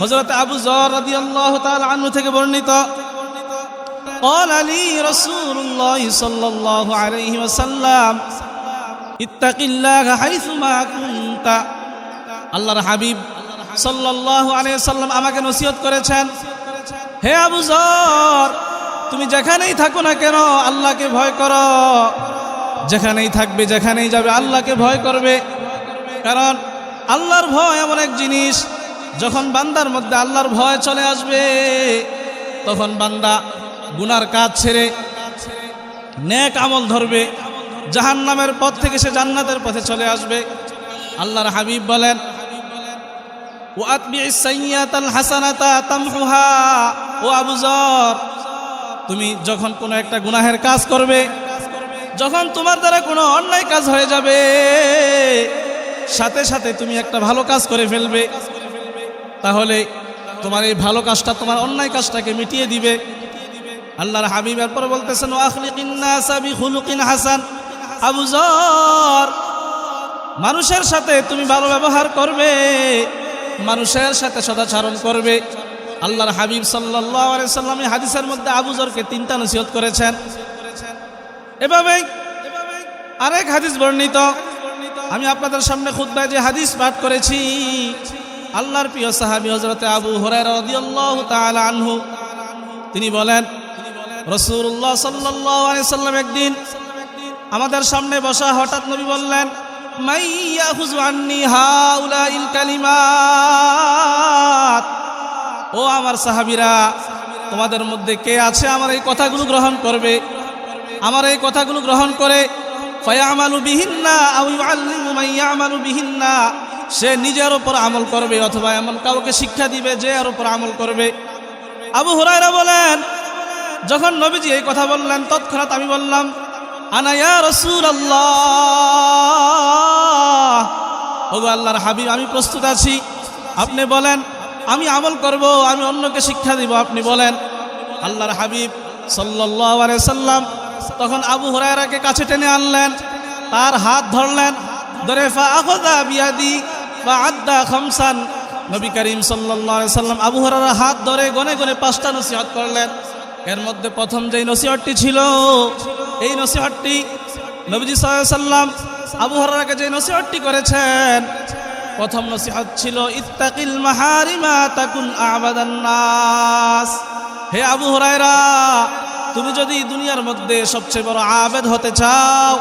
হযরত আবু যর রাদিয়াল্লাহু তাআলা আনহু থেকে বর্ণিত قال لي رسول الله صلى الله عليه وسلم اتق الله حيثما كنت আল্লাহর হাবিব সাল্লাল্লাহু আলাইহি সাল্লাম আমাকে নসিহত করেছেন হে আবু যর তুমি যেখানেই থাকো না কেন আল্লাহকে ভয় করো যেখানেই থাকবে যেখানেই যাবে আল্লাহকে ভয় করবে কারণ আল্লাহর ভয় এমন এক জিনিস যখন বান্দার মধ্যে আল্লাহর ভয় চলে আসবে, তখন বান্দা গুনার কাজ ছেড়ে নেক আমল ধরবে জাহান নামের পথ থেকে সে জান্নাতের পথে চলে আসবে। আল্লাহর হাবিব বলেন ও আবু যর, তুমি যখন কোনো একটা গুনাহের কাজ করবে, যখন তোমার দ্বারা কোনো অন্যায় কাজ হয়ে যাবে, সাথে সাথে তুমি একটা ভালো কাজ করে ফেলবে। তাহলে তোমার এই ভালো কাজটা তোমার অন্যায় কাজটাকে মিটিয়ে দিবে। আল্লাহর হাবিব এরপর বলতেছেন হাসান। আবু যর মানুষের সাথে তুমি ভালো ব্যবহার করবে, মানুষের সাথে সদাচারণ করবে। আল্লাহর হাবিব সাল্লাহ সাল্লাম হাদিসের মধ্যে আবুজরকে তিনটা নসিহত করেছেন। এভাবেই আরেক হাদিস বর্ণিত। আমি আপনাদের সামনে খুদ্ায় যে হাদিস পাঠ করেছি আল্লাহর প্রিয় সাহাবি হজরতে আবু হরাই রাদিয়াল্লাহু তাআলা আনহু, তিনি বলেন রসুল্লাহ সাল্লাহ সাল্লাম একদিন আমাদের সামনে বসা হঠাৎ নবী বললেন মাইয়া ও আমার সাহাবিরা, তোমাদের মধ্যে কে আছে আমার এই কথাগুলো গ্রহণ করবে? আমার এই কথাগুলো গ্রহণ করে, ফায়ামালু বিহিন্না আও ইউআল্লিমু মাইয়ামালু বিহিন্না। সে নিজের উপর আমল করবে অথবা এমন কাউকে শিক্ষা দিবে যে এর উপর আমল করবে। আবু হুরায়রা বলেন, যখন নবীজি এই কথা বললেন, তৎক্ষণাৎ আমি বললাম আনায়া রসুল আল্লাহ ওগো আল্লাহর হাবিব, আমি প্রস্তুত আছি। আপনি বলেন, আমি আমল করব, আমি অন্যকে শিক্ষা দিব। আপনি বলেন, আল্লাহর হাবিব সাল্লাহ সাল্লাম তখন আবু হুরায়রাকে কাছে টেনে আনলেন, তার হাত ধরলেন, ধরে, ফা আখদা বিয়াদি বা আদ্দা খামসান। নবী করিম সাল্লাহ সাল্লাম আবু হাত ধরে গনে গনে পাঁচটা নসিহত করলেন। এর মধ্যে প্রথম যেই নসিহতটি ছিল, এই নসিহতটি নবীজি সাল্লাম আবু হরাকে যে নসিহতটি করেছেন, প্রথম নসিহত ছিল, ইত্তাকিল মাহারিমা তাকুন আবাদান নাস। হে আবু হরাইরা তুমি যদি দুনিয়ার মধ্যে সবচেয়ে বড় আবেদ হতে চাও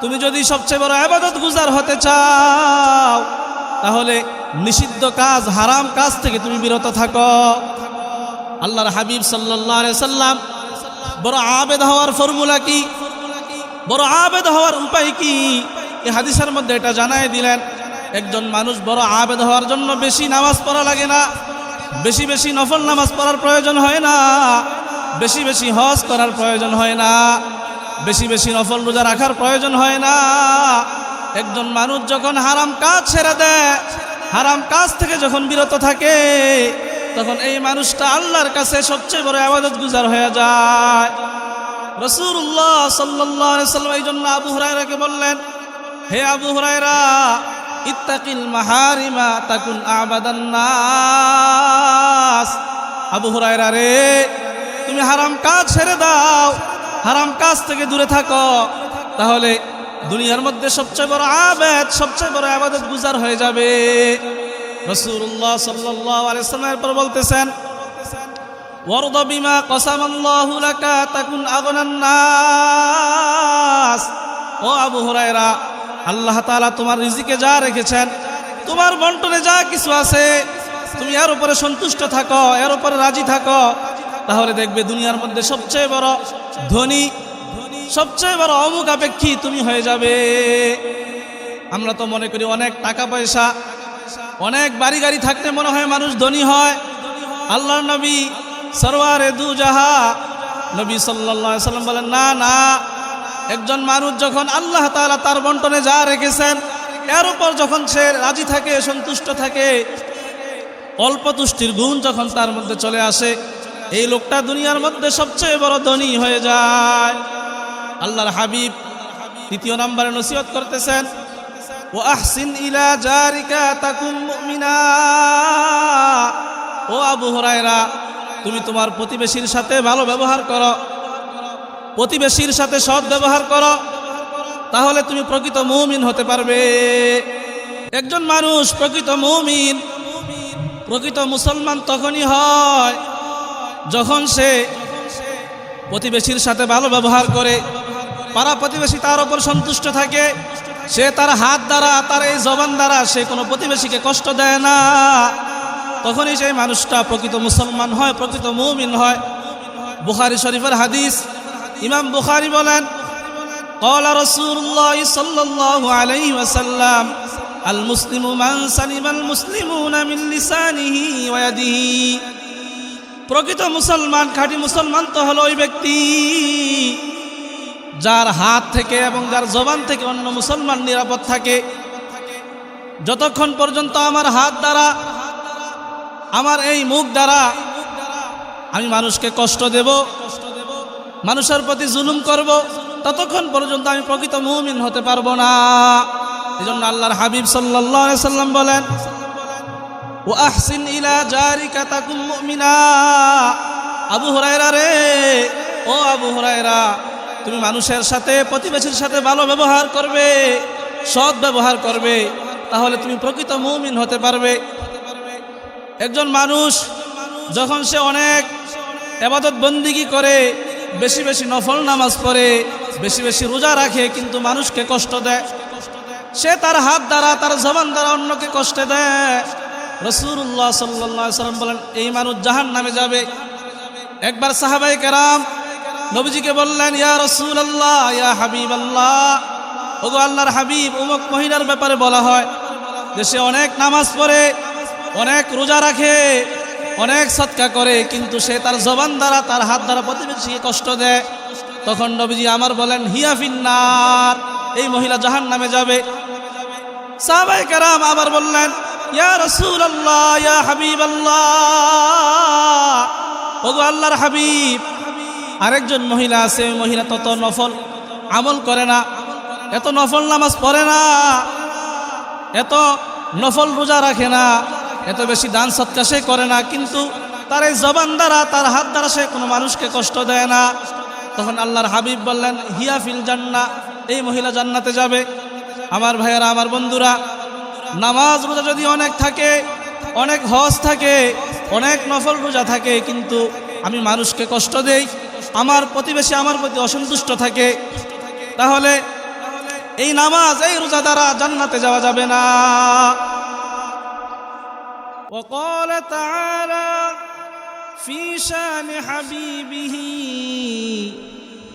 তুমি যদি সবচেয়ে বড় আবাদত গুজার হতে চাও, তাহলে নিষিদ্ধ কাজ, হারাম কাজ থেকে তুমি বিরত থাকো। আল্লাহর হাবিব সাল্লাহ সাল্লাম, বড় আবেদ হওয়ার ফর্মুলা কি? বড় আবেদ হওয়ার উপায় কি? এই হাদিসের মধ্যে এটা জানাই দিলেন, একজন মানুষ বড় আবেদ হওয়ার জন্য বেশি নামাজ পড়া লাগে না, বেশি বেশি নফল নামাজ পড়ার প্রয়োজন হয় না, বেশি বেশি হজ করার প্রয়োজন হয় না। বেশি বেশি নফল রোজা রাখার প্রয়োজন হয় না। একজন মানুষ যখন হারাম কাজ ছেড়ে দেয়, হারাম কাজ থেকে যখন বিরত থাকে, তখন এই মানুষটা আল্লাহর কাছে সবচেয়ে বড় আবাদত গুজার হয়ে যায়। রসুল্লাহ সাল্লাহ সাল্লাম এই জন্য আবু হরাইরাকে বললেন, হে আবু হরাইরা ইত্তাকিল মাহারিমা তাকুন আবাদান নাস। আবু হরাইরা রে, তুমি হারাম কাজ ছেড়ে দাও। হারাম কাজ থেকে দূরে থাকো। তাহলে দুনিয়ার মধ্যে সবচেয়ে বড় আবেদ, সবচেয়ে বড় আবাদত গুজার হয়ে যাবে। রসুল্লাহ সাল্লাহ আলিয়াল্লামের পর বলতেছেন আল্লাহ তাআলা তোমার রিজিকে যা রেখেছেন, তোমার বন্টনে যা কিছু আছে, তুমি এর উপরে সন্তুষ্ট থাকো, এর উপরে রাজি থাকো। তাহলে দেখবে দুনিয়ার মধ্যে সবচেয়ে বড় ধনী, সবচেয়ে বড় অমুক আপেক্ষী তুমি হয়ে যাবে। আমরা তো মনে করি অনেক টাকা পয়সা, অনেক বাড়ি গাড়ি থাকতে মনে হয় মানুষ ধনী হয়। আল্লাহ নবী সরওয়ারে দু জাহা নবী সাল্লাম বলেন, না না, একজন মানুষ যখন আল্লাহ তাআলা তার বন্টনে যা রেখেছেন, এর উপর যখন সে রাজি থাকে, সন্তুষ্ট থাকে, অল্প তুষ্টির গুণ যখন তার মধ্যে চলে আসে এই লোকটা দুনিয়ার মধ্যে সবচেয়ে বড় ধনী হয়ে যায়। আল্লাহর হাবিব তৃতীয় নম্বরে নসিহত করতেছেন, ও আহসিন ইলা জারিকা তাকুম মুমিনা। ও আবু হুরায়রা, তুমি তোমার প্রতিবেশীর সাথে ভালো ব্যবহার করো। প্রতিবেশীর সাথে সৎ ব্যবহার করো। তাহলে তুমি প্রকৃত মুমিন হতে পারবে। একজন মানুষ প্রকৃত মুমিন, প্রকৃত মুসলমান তখনই হয় যখন সে প্রতিবেশীর সাথে ভালো ব্যবহার করে, পাড়া প্রতিবেশী তার ওপর সন্তুষ্ট থাকে, সে তার হাত দ্বারা, তার এই জবান দ্বারা সে কোনো প্রতিবেশীকে কষ্ট দেয় না। তখনই সেই মানুষটা প্রকৃত মুসলমান হয়, প্রকৃত মৌমিন হয়। বুখারি শরীফের হাদিস, ইমাম বুখারি বলেন আলাই আল আল মুসলিম প্রকৃত মুসলমান, খাঁটি মুসলমান তো হলো ওই ব্যক্তি। যার হাত থেকে এবং যার জবান থেকে অন্য মুসলমান নিরাপদ থাকে। যতক্ষণ পর্যন্ত আমার হাত দ্বারা, আমার এই মুখ দ্বারা আমি মানুষকে কষ্ট দেব, মানুষের প্রতি জুলুম করব, ততক্ষণ পর্যন্ত আমি প্রকৃত মুমিন হতে পারব না। এই জন্য আল্লাহর হাবিব সাল্লাহ সাল্লাম বলেন ও ইলা জারিকা তাকুম মুমিনা। আবু হুরায়রা রে, ও আবু হুরায়রা, তুমি মানুষের সাথে, প্রতিবেশীর সাথে ভালো ব্যবহার করবে, সৎ ব্যবহার করবে, তাহলে তুমি প্রকৃত মুমিন হতে পারবে। একজন মানুষ যখন সে অনেক এবাদত বন্দিগি করে, বেশি বেশি নফল নামাজ পড়ে, বেশি বেশি রোজা রাখে, কিন্তু মানুষকে কষ্ট দেয়। সে তার হাত দ্বারা, তার জবান দ্বারা অন্যকে কষ্ট দেয়। রসুল্লাহ সাল্লাহ সাল্লাম বলেন, এই মানুষ জাহান নামে যাবে। একবার সাহাবাই কেরাম নবীজিকে বললেন, ইয়া রসুল আল্লাহ ইয়া হাবিব আল্লাহ ওগো আল্লাহর হাবিব, উমুক মহিলার ব্যাপারে বলা হয় যে সে অনেক নামাজ পড়ে, অনেক রোজা রাখে, অনেক সৎকা করে, কিন্তু সে তার জবান দ্বারা, তার হাত দ্বারা প্রতিবেশীকে কষ্ট দেয়। তখন নবীজি আমার বলেন, হিয়া ফিন্নার, এই মহিলা জাহান নামে যাবে। সাহাবাই কারাম আবার বললেন ইয়া রসুল আল্লাহ ইয়া হাবিব আল্লাহ ওগো আল্লাহর হাবিব, আরেকজন মহিলা আছে মহিলা তত নফল, আমল করে না, এত নফল নামাজ পড়ে না, এত নফল রোজা রাখে না, এত বেশি দান সৎকা সে করে না, কিন্তু তার এই জবান দ্বারা, তার হাত দ্বারা সে কোনো মানুষকে কষ্ট দেয় না। তখন আল্লাহর হাবিব বললেন, হিয়া ফিল জান্না এই মহিলা জান্নাতে যাবে। আমার ভাইয়েরা, আমার বন্ধুরা নামাজ রোজা যদি অনেক থাকে অনেক হজ থাকে অনেক নফল রোজা থাকে কিন্তু আমি মানুষকে কষ্ট দেই আমার প্রতিবেশী আমার প্রতি অসন্তুষ্ট থাকে তাহলে এই নামাজ এই রোজা দ্বারা জান্নাতে যাওয়া যাবে না وقال تعالى في شان حبيبه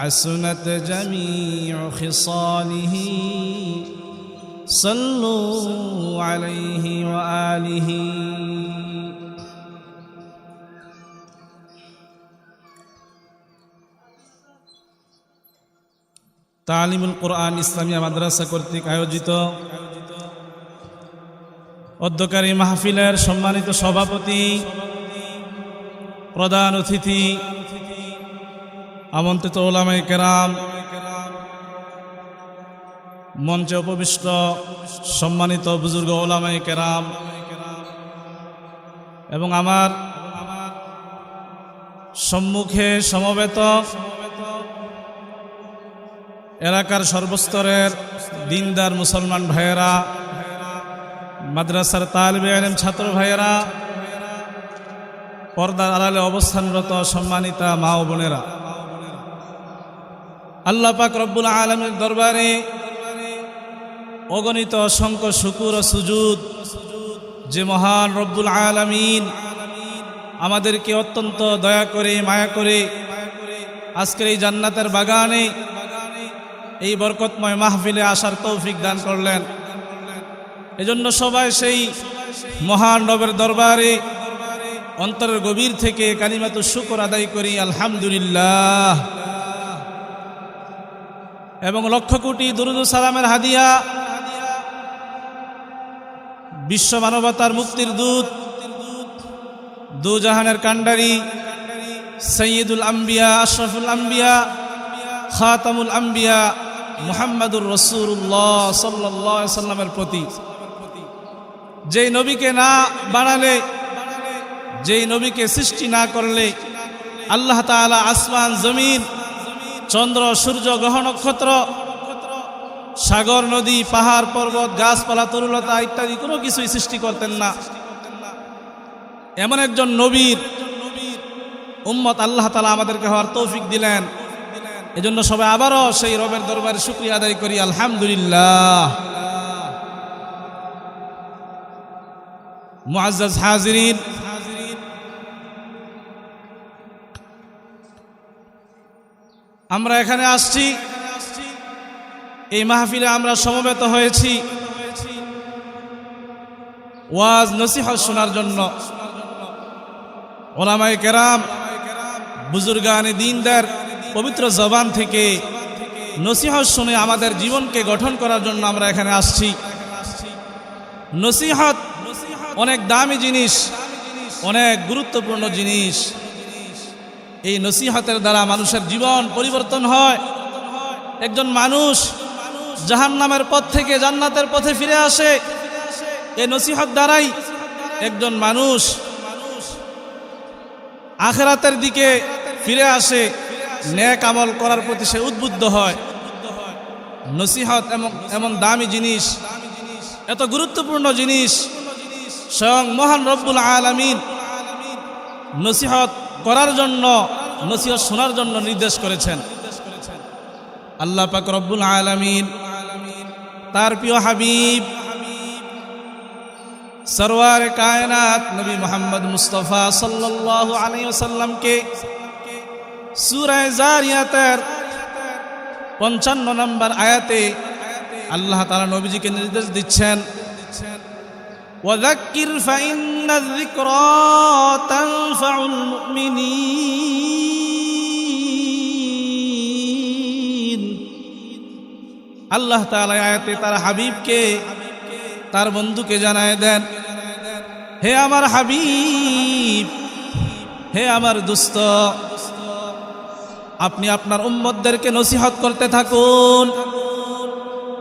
حسنت جميع خصاله صلوا عليه وآله তালিমুল কোরআন ইসলামিয়া মাদ্রাসা কর্তৃক আয়োজিত অধ্যকারী মাহফিলের সম্মানিত সভাপতি প্রধান অতিথি আমন্ত্রিত ওলামাই কেরাম, মঞ্চে উপবিষ্ট সম্মানিত বুজুর্গ ওলামাই কেরাম এবং আমার সম্মুখে সমবেত এলাকার সর্বস্তরের দিনদার মুসলমান ভাইয়েরা, মাদ্রাসার তালবে আলেম ছাত্র ভাইয়েরা, পর্দার আড়ালে অবস্থানরত সম্মানিতা মা ও বোনেরা। আল্লাহ পাক রব্বুল আলমের দরবারে অগণিত অসংখ্য শুকুর ও সুজুদ যে মহান রব্বুল আলমিন আমাদেরকে অত্যন্ত দয়া করে, মায়া করে আজকের এই জান্নাতের বাগানে, এই বরকতময় মাহফিলে আসার তৌফিক দান করলেন। এজন্য সবাই সেই মহান রবের দরবারে অন্তরের গভীর থেকে কালিমাত শুকর আদায় করি। আলহামদুলিল্লাহ। এবং লক্ষ কোটি দুরুদ সালামের হাদিয়া, বিশ্ব মানবতার মুক্তির দূত দু জাহানের কাণ্ডারি, সৈয়দুল আম্বিয়া, আশরফুল আম্বিয়া, খাতামুল আম্বিয়া, মুহাম্মাদুর রসুল্লাহ সাল্লাহ সাল্লামের প্রতি। যেই নবীকে না বাড়ালে যেই নবীকে সৃষ্টি না করলে, আল্লাহ তাআলা আসমান, জমিন চন্দ্র, সূর্য, গ্রহ, নক্ষত্র, সাগর, নদী, পাহাড়, পর্বত, গাছপালা, তরুলতা ইত্যাদি কোনো কিছুই সৃষ্টি করতেন না। এমন একজন নবীর উম্মত আল্লাহ তালা আমাদেরকে হওয়ার তৌফিক দিলেন। এজন্য সবাই আবারও সেই রবের দরবারে শুক্রিয়া আদায় করি, আলহামদুলিল্লাহ। মুআজ্জাজ হাজিরিন আমরা এখানে আসছি। এই মাহফিলে আমরা সমবেত হয়েছি। ওয়াজ নসিহত শোনার জন্য। ওলামাই কেরাম, বুজুর্গানে দিনদার, পবিত্র জবান থেকে নসিহত শুনে আমাদের জীবনকে গঠন করার জন্য আমরা এখানে আসছি। নসিহত অনেক দামি জিনিস, অনেক গুরুত্বপূর্ণ জিনিস। এই নসিহতের দ্বারা মানুষের জীবন পরিবর্তন হয়। একজন মানুষ জাহান নামের পথ থেকে জান্নাতের পথে ফিরে আসে। এই নসিহত দ্বারাই একজন মানুষ আখেরাতের দিকে ফিরে আসে ন্যাক আমল করার প্রতি সে উদ্বুদ্ধ হয়। নসিহত এমন এমন দামি জিনিস, এত গুরুত্বপূর্ণ জিনিস, স্বয়ং মহান রব্বুল আলমিন নসিহত করার জন্য, নসিহত শোনার জন্য নির্দেশ করেছেন। আল্লাহ পাক রব্বুল আলমিন, তার প্রিয় হাবিব, সরওয়ার কায়নাত নবী মোহাম্মদ মুস্তফা সাল্লাল্লাহু আলাইহি ওয়াসাল্লামকে সূরা জারিয়াতের 55 নম্বর আয়াতে আল্লাহ তাআলা নবীজিকে নির্দেশ দিচ্ছেন وذكر فإن الذكرى تنفع المؤمنين আল্লাহ তাআলা আয়াতে তার হাবিবকে তার বন্ধুকে জানায় দেন হে আমার হাবিব হে আমার দুস্ত আপনি আপনার উম্মতদেরকে নসিহত করতে থাকুন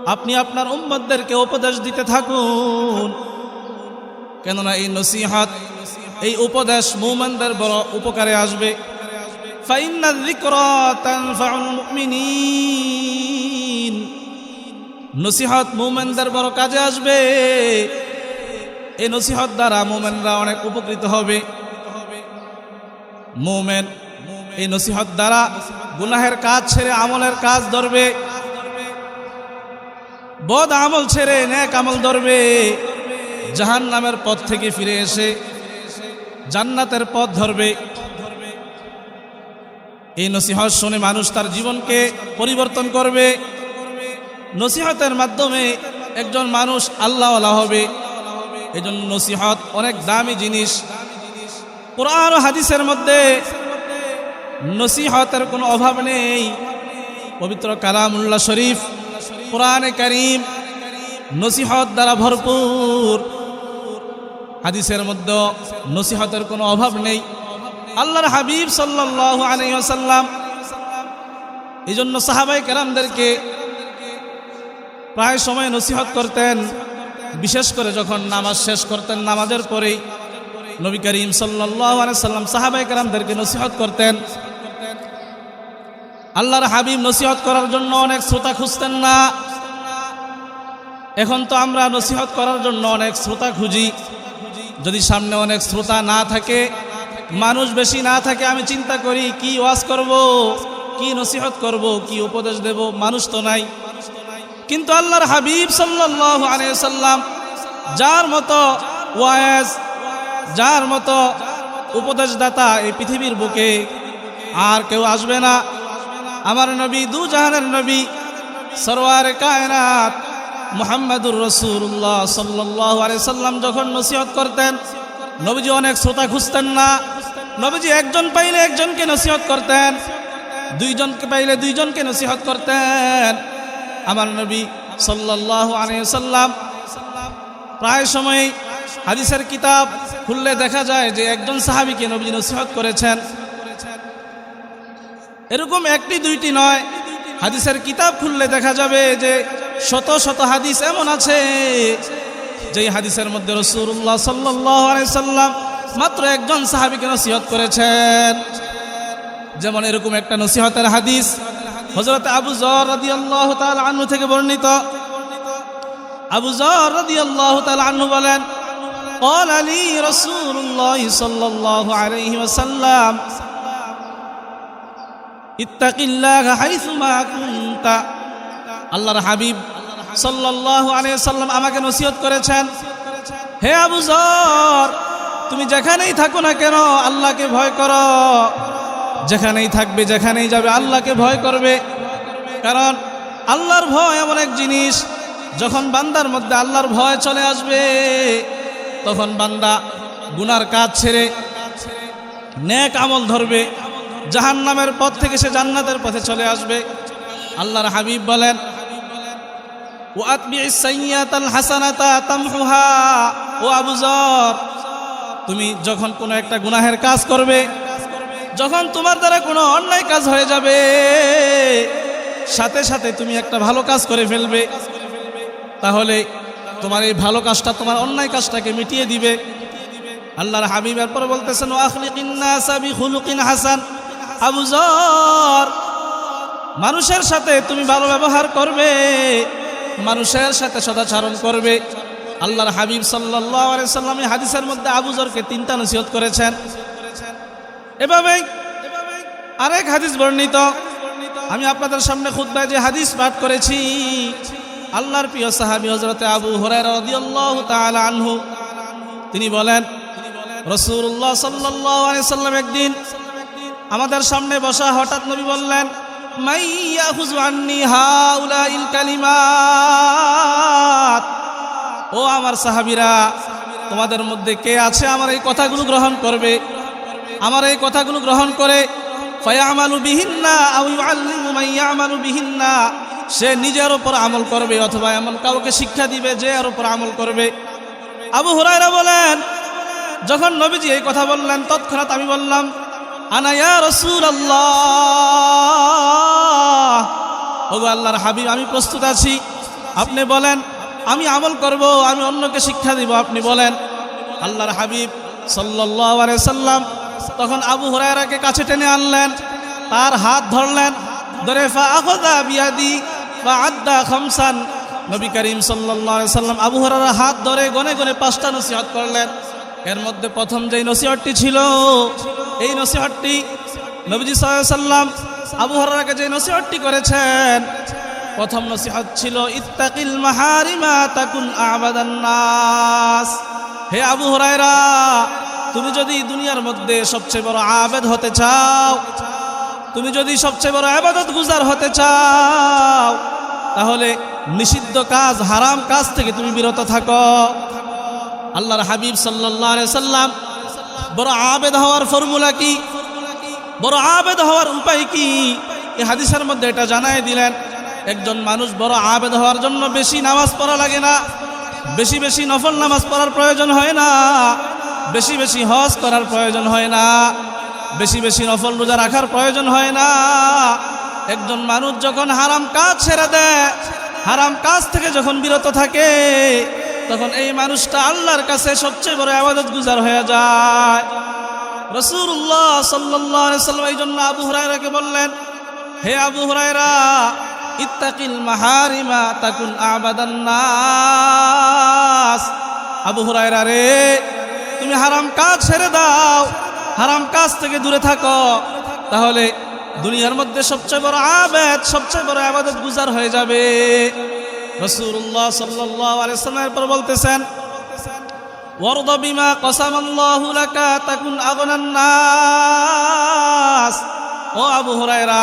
আপনি আপনার উম্মতদেরকে উপদেশ দিতে থাকুন কেননা এই নসিহাত, এই উপদেশ মুমানদের বড় উপকারে আসবে। নসিহত মুমেনদের বড় কাজে আসবে। এই নসিহত দ্বারা মুমেনরা অনেক উপকৃত হবে। মুমেন এই নসিহত দ্বারা গুনাহের কাজ ছেড়ে আমলের কাজ ধরবে। বদ আমল ছেড়ে ন্যাক আমল ধরবে। জাহান নামের পথ থেকে ফিরে এসে জান্নাতের পথ ধরবে। এই নসিহত শুনে মানুষ তার জীবনকে পরিবর্তন করবে। নসিহতের মাধ্যমে একজন মানুষ আল্লাহওয়ালা হবে। এই জন্য নসিহত অনেক দামি জিনিস। কোরআন হাদিসের মধ্যে নসিহতের কোনো অভাব নেই। পবিত্র কালামুল্লাহ শরীফ, কোরআনে করিম নসিহত দ্বারা ভরপুর। হাদিসের মধ্যে নসিহতের কোনো অভাব নেই। আল্লাহর হাবিব সাল্লাল্লাহু আলাইহি ওয়াসাল্লাম এই জন্য সাহাবাই কেরামদেরকে প্রায় সময় নসিহত করতেন, বিশেষ করে যখন নামাজ শেষ করতেন নামাজের পরেই। নবী করিম আলাইহি সাল্লাম সাহাবাই কেরামদেরকে নসিহত করতেন। আল্লাহর হাবিব নসিহত করার জন্য অনেক শ্রোতা খুঁজতেন না। এখন তো আমরা নসিহত করার জন্য অনেক শ্রোতা খুঁজি। যদি সামনে অনেক শ্রোতা না থাকে, মানুষ বেশি না থাকে, আমি চিন্তা করি কি ওয়াজ করব, কি নসিহত করব, কি উপদেশ দেব, মানুষ তো নাই। কিন্তু আল্লাহর হাবিব সাল্লাল্লাহু আলাইহি সাল্লাম যার মতো ওয়াজ, যার মতো উপদেশদাতা এই পৃথিবীর বুকে, আর কেউ আসবে না। আমার নবী, দু জাহানের নবী, সরওয়ার কায়নাত মুহাম্মাদুর রসুল্লাহ সাল্লাহ সাল্লাম যখন নসিহত করতেন, নবীজি অনেক শ্রোতা খুঁজতেন না। নবীজি একজন পাইলে একজনকে নসিহত করতেন, দুইজনকে পাইলে দুইজনকে নসিহত করতেন। আমার নবী সাল্লাহ সাল্লাম প্রায় সময় হাদিসের কিতাব খুললে দেখা যায় যে একজন সাহাবিকে নবীজি নসিহত করেছেন। এরকম একটি দুইটি নয়, হাদিসের কিতাব খুললে দেখা যাবে যে শত শত হাদিস এমন আছে যেই হাদিসের মধ্যে রসুল্লাহ সাল্লাহ সাল্লাম মাত্র একজন সাহাবিকে নসিহত করেছেন যেমন এরকম একটা নসিহতের হাদিস হজরত আবু জর রাদি আল্লাহ আনু থেকে বর্ণিত আবু জর রাদি আল্লাহ আনু বলেন قال لي رسول الله صلى الله عليه وسلم ইত্তাকিল্লাহ হাইসুমা কুনতা আল্লাহর হাবিব আলাইহি সাল্লাম আমাকে নসিহত করেছেন। হে আবু জর, তুমি যেখানেই থাকো না কেন, আল্লাহকে ভয় করো। যেখানেই থাকবে, যেখানেই যাবে, আল্লাহকে ভয় করবে। কারণ আল্লাহর ভয় এমন এক জিনিস, যখন বান্দার মধ্যে আল্লাহর ভয় চলে আসবে, তখন বান্দা গুনার কাজ ছেড়ে নেক আমল ধরবে জাহান নামের পথ থেকে সে জান্নাতের পথে চলে আসবে। আল্লাহর হাবিব বলেন ও আবুজর তুমি যখন কোনো একটা গুনাহের কাজ করবে, যখন তোমার দ্বারা কোনো অন্যায় কাজ হয়ে যাবে, সাথে সাথে তুমি একটা ভালো কাজ করে ফেলবে, তাহলে তোমার এই ভালো কাজটা তোমার অন্যায় কাজটাকে মিটিয়ে দিবে। আল্লাহর হাবিব এরপর বলতেছেন হাসান। মানুষের সাথে তুমি ভালো ব্যবহার করবে মানুষের সাথে সদাচারণ করবে। আল্লাহর হাবিব সাল্লাহ হাদিসের মধ্যে আবুজরকে তিনটা নসিহত করেছেন। এভাবে আরেক হাদিস বর্ণিত। আমি আপনাদের সামনে খুদ্ায় যে হাদিস পাঠ করেছি, আল্লাহর প্রিয় সাহাবি হজরতে আবু আনহু, তিনি বলেন রসুল্লাহ সাল্লাহ সাল্লাম একদিন আমাদের সামনে বসা হঠাৎ নবী বললেন ও আমার সাহাবিরা, তোমাদের মধ্যে কে আছে আমার এই কথাগুলো গ্রহণ করবে? আমার এই কথাগুলো গ্রহণ করে সে নিজের ওপর আমল করবে অথবা এমন কাউকে শিক্ষা দিবে যে এর উপর আমল করবে। আবু হুরায়রা বলেন, যখন নবীজি এই কথা বললেন, তৎক্ষণাৎ আমি বললাম রসুল আল্লাহ আল্লাহর হাবিব, আমি প্রস্তুত আছি। আপনি বলেন, আমি আমল করব, আমি অন্যকে শিক্ষা দিব, আপনি বলেন। আল্লাহর হাবিব সাল্লাহ সাল্লাম তখন আবু হুরায়রাকে কাছে টেনে আনলেন, তার হাত ধরলেন, ধরে, ফা আখদা বিয়াদি বা নবী করিম সাল্লাম আবু হাত ধরে গনে গনে পাঁচটা নসিহত করলেন। এর মধ্যে প্রথম যেই নসিহতটি ছিল এই নসিহতটি নবীজি সাল্লাম আবু হরাকে যে নসিহতটি করেছেন। প্রথম নসিহত ছিল, ইত্তাকিল মাহারিমা তাকুন আবাদান নাস। হে আবু হরাইরা তুমি যদি দুনিয়ার মধ্যে সবচেয়ে বড় আবেদ হতে চাও, তুমি যদি সবচেয়ে বড় আবাদত গুজার হতে চাও, তাহলে নিষিদ্ধ কাজ, হারাম কাজ থেকে তুমি বিরত থাকো। আল্লাহর হাবিব সাল্লাহ সাল্লাম বড় আবেদ হওয়ার ফর্মুলা কি? বড় আবেদ হওয়ার উপায় কি? এই হাদিসের মধ্যে এটা জানাই দিলেন, একজন মানুষ বড় আবেদ হওয়ার জন্য বেশি নামাজ পড়া লাগে না, বেশি বেশি নফল নামাজ পড়ার প্রয়োজন হয় না, বেশি বেশি হজ করার প্রয়োজন হয় না, বেশি বেশি নফল রোজা রাখার প্রয়োজন হয় না। একজন মানুষ যখন হারাম কাজ ছেড়ে দেয়, হারাম কাজ থেকে যখন বিরত থাকে তখন এই মানুষটা আল্লাহর কাছে সবচেয়ে বড় আবাদত গুজার হয়ে যায়। রসুল্লাহ সাল্লাহ সাল্লাম এই জন্য আবু হুরায়রাকে বললেন, হে আবু হুরায়রা, ইত্তাকিল মাহারিমা তাকুন আবাদান নাস। আবু হুরায়রা রে, তুমি হারাম কাজ ছেড়ে দাও, হারাম কাজ থেকে দূরে থাকো। তাহলে দুনিয়ার মধ্যে সবচেয়ে বড় আবেদ, সবচেয়ে বড় আবাদত গুজার হয়ে যাবে। রসুল্লাহ সাল্লাহ আলিয়াল্লামের পর বলতেছেন, ওয়ারদ বিমা কসাম আল্লাহু লাকা তাকুন আগনান নাস। ও আবু হুরায়রা,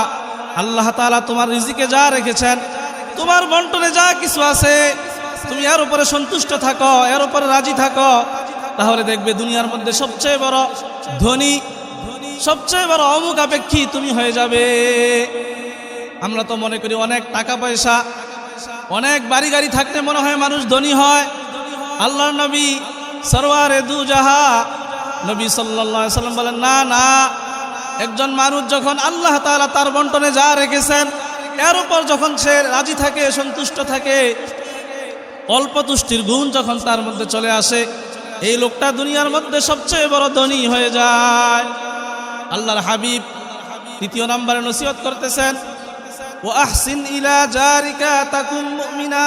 আল্লাহ তাআলা তোমার রিজিকে যা রেখেছেন, তোমার বন্টনে যা কিছু আছে, তুমি এর উপরে সন্তুষ্ট থাকো, এর উপরে রাজি থাকো। তাহলে দেখবে দুনিয়ার মধ্যে সবচেয়ে বড় ধনী, সবচেয়ে বড় অমুক আপেক্ষী তুমি হয়ে যাবে। আমরা তো মনে করি অনেক টাকা পয়সা অনেক বাড়ি গাড়ি থাকতে মনে হয় মানুষ ধনী হয়। আল্লাহর নবী সরওয়ারে দু জাহা নবী সাল্লাম বলেন, না না, একজন মানুষ যখন আল্লাহ তাআলা তার বন্টনে যা রেখেছেন, এর উপর যখন সে রাজি থাকে, সন্তুষ্ট থাকে, অল্প তুষ্টির গুণ যখন তার মধ্যে চলে আসে, এই লোকটা দুনিয়ার মধ্যে সবচেয়ে বড় ধনী হয়ে যায়। আল্লাহর হাবিব তৃতীয় নম্বরে নসিহত করতেছেন আহসিন ইলা জারিকা তাকুম মুমিনা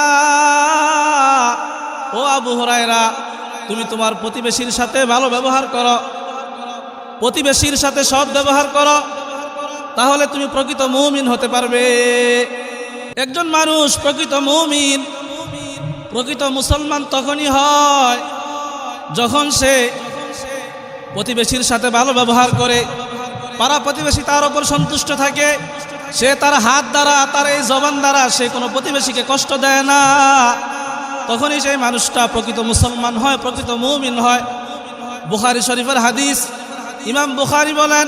ও আবু হুরায়রা, তুমি তোমার প্রতিবেশীর সাথে ভালো ব্যবহার করো। প্রতিবেশীর সাথে সৎ ব্যবহার করো। তাহলে তুমি প্রকৃত মৌমিন হতে পারবে। একজন মানুষ প্রকৃত মৌমিন, প্রকৃত মুসলমান তখনই হয় যখন সে প্রতিবেশীর সাথে ভালো ব্যবহার করে। পাড়া প্রতিবেশী তার ওপর সন্তুষ্ট থাকে। সে তার হাত দ্বারা, তার এই জবান দ্বারা সে কোনো প্রতিবেশীকে কষ্ট দেয় না। তখনই সেই মানুষটা প্রকৃত মুসলমান হয়, প্রকৃত মুমিন হয়। বুখারি শরীফের হাদিস, ইমাম বুখারি বলেন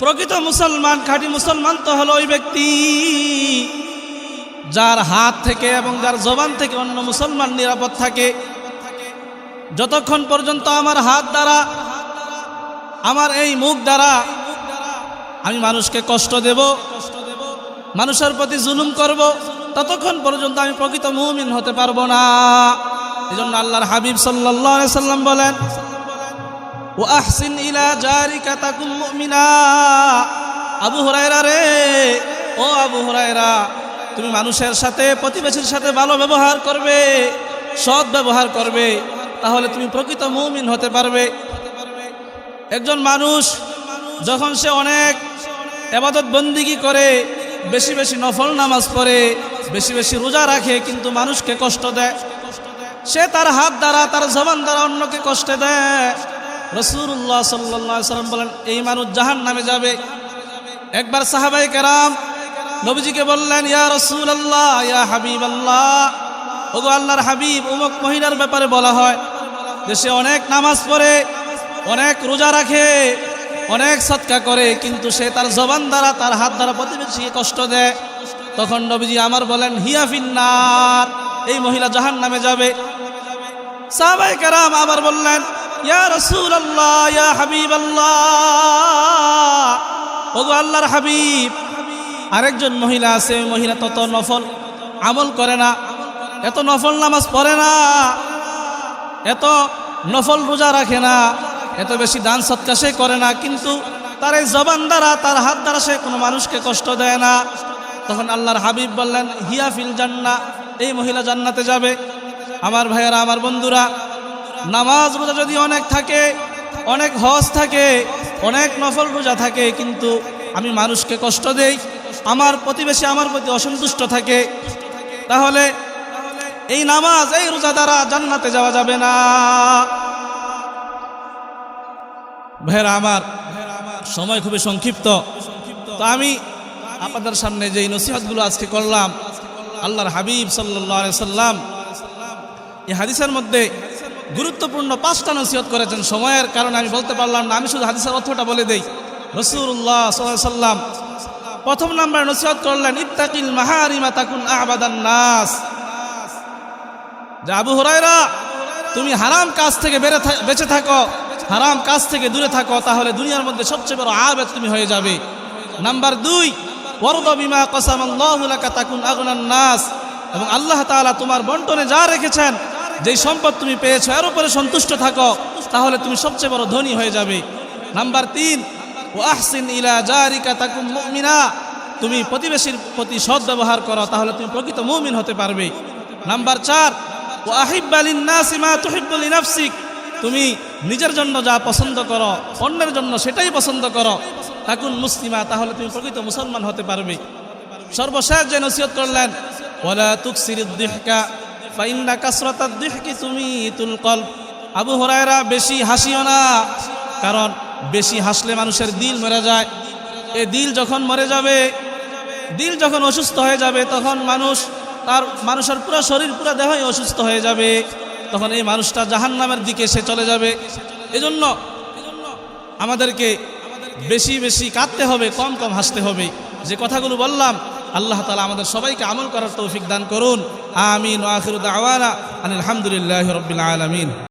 প্রকৃত মুসলমান, খাটি মুসলমান তো হলো ওই ব্যক্তি। যার হাত থেকে এবং যার জবান থেকে অন্য মুসলমান নিরাপদ থাকে। যতক্ষণ পর্যন্ত আমার হাত দ্বারা, আমার এই মুখ দ্বারা আমি মানুষকে কষ্ট দেব, মানুষের প্রতি জুলুম করব, ততক্ষণ পর্যন্ত আমি প্রকৃত মুমিন হতে পারব না। এই জন্য আল্লাহর হাবিব সাল্লাম বলেন আবু হুরায়রা রে, ও আবু হুরায়রা তুমি মানুষের সাথে, প্রতিবেশীর সাথে ভালো ব্যবহার করবে, সৎ ব্যবহার করবে, তাহলে তুমি প্রকৃত মুমিন হতে পারবে। একজন মানুষ যখন সে অনেক এবাদত বন্দিগি করে, বেশি বেশি নফল নামাজ পড়ে, বেশি বেশি রোজা রাখে, কিন্তু মানুষকে কষ্ট দেয়। সে তার হাত দ্বারা, তার জবান দ্বারা অন্যকে কষ্ট দেয়। রসুল্লাহ সাল্লাহ সাল্লাম বলেন, এই মানুষ জাহান নামে যাবে। একবার সাহাবাই কেরাম নবীজিকে বললেন, ইয়া রসুল আল্লাহ ইয়া হাবিব আল্লাহ ওগো আল্লাহর হাবিব, উমুক মহিলার ব্যাপারে বলা হয় যে, সে অনেক নামাজ পড়ে, অনেক রোজা রাখে, অনেক সৎকা করে, কিন্তু সে তার জবান দ্বারা, তার হাত দ্বারা প্রতিবেশীকে কষ্ট দেয়। তখন নবীজি আমার বলেন, হিয়া ফিন্নার। এই মহিলা জাহান নামে যাবে। সাহাবাই কারাম আবার বললেন, ইয়া রসুল আল্লাহ ইয়া হাবিব আল্লাহ ওগো আল্লাহর হাবিব আরেকজন মহিলা আছে, ওই মহিলা তত নফল, আমল করে না, এত নফল নামাজ পড়ে না, এত নফল রোজা রাখে না, এত বেশি দান সৎকা সে করে না, কিন্তু তার এই জবান দ্বারা, তার হাত দ্বারা সে কোনো মানুষকে কষ্ট দেয় না। তখন আল্লাহর হাবিব বললেন, হিয়া ফিল জান্না, এই মহিলা জান্নাতে যাবে। আমার ভাইয়েরা, আমার বন্ধুরা, নামাজ রোজা যদি অনেক থাকে, অনেক হজ থাকে, অনেক নফল রোজা থাকে, কিন্তু আমি মানুষকে কষ্ট দেই আমার প্রতিবেশী আমার প্রতি অসন্তুষ্ট থাকে। তাহলে এই নামাজ, এই রোজা দ্বারা জান্নাতে যাওয়া যাবে না। ভাইয়েরা আমার, সময় খুবই সংক্ষিপ্ত। তো আমি আপনাদের সামনে যে নসিহতগুলো আজকে করলাম, আল্লাহর হাবিব সাল্লাম এই হাদিসের মধ্যে গুরুত্বপূর্ণ পাঁচটা নসিহত করেছেন। সময়ের কারণে আমি বলতে পারলাম না, আমি শুধু হাদিসের অর্থটা বলে দেই। রসুল্লাহ সাল্লাম প্রথম নাম্বার নসিহত করলেন, ইত্তাকিল মাহারিমা তাকুন আবাদান নাস। আবু হরাইরা তুমি হারাম কাজ থেকে বেড়ে বেঁচে থাকো, হারাম কাজ থেকে দূরে থাকো, তাহলে দুনিয়ার মধ্যে সবচেয়ে বড় আবেদ তুমি হয়ে যাবে। নাম্বার দুই বিমা কসাম আল্লাহ লাকা তাকুন আগুনান নাস। এবং আল্লাহ তাআলা তোমার বন্টনে যা রেখেছেন, যেই সম্পদ তুমি পেয়েছ, এর উপরে সন্তুষ্ট থাকো, তাহলে তুমি সবচেয়ে বড় ধনী হয়ে যাবে। নাম্বার তিন ও আহসিন ইলা জারিকা তাকুম মুমিনা। তুমি প্রতিবেশীর প্রতি সৎ ব্যবহার করো, তাহলে তুমি প্রকৃত মুমিন হতে পারবে। নাম্বার চার ও আহিব্বালিন নাসিমা তুহিব্বুলি নাফসিক তুমি নিজের জন্য যা পছন্দ করো, অন্যের জন্য সেটাই পছন্দ করো। তাকুন মুসলিমা, তাহলে তুমি প্রকৃত মুসলমান হতে পারবে। সর্বশেষ যে নসিহত করলেন ওলা তুকসির দিহকা, ফাইন্না কাসরাতাদ দিহকি তুমি তুল কল আবু হরায়রা বেশি হাসিও না, কারণ বেশি হাসলে মানুষের দিল মরে যায়। এ দিল যখন মরে যাবে, দিল যখন অসুস্থ হয়ে যাবে, তখন মানুষ তার, মানুষের পুরো শরীর, পুরো দেহই অসুস্থ হয়ে যাবে। তখন এই মানুষটা জাহান্নামের দিকে সে চলে যাবে। এজন্য আমাদেরকে বেশি বেশি কাঁদতে হবে, কম কম হাসতে হবে। যে কথাগুলো বললাম, আল্লাহ তালা আমাদের সবাইকে আমল করার তৌফিক দান করুন। আমিন আখির দাওয়ানা আনিল হামদুলিল্লাহ রবিল আলমিন।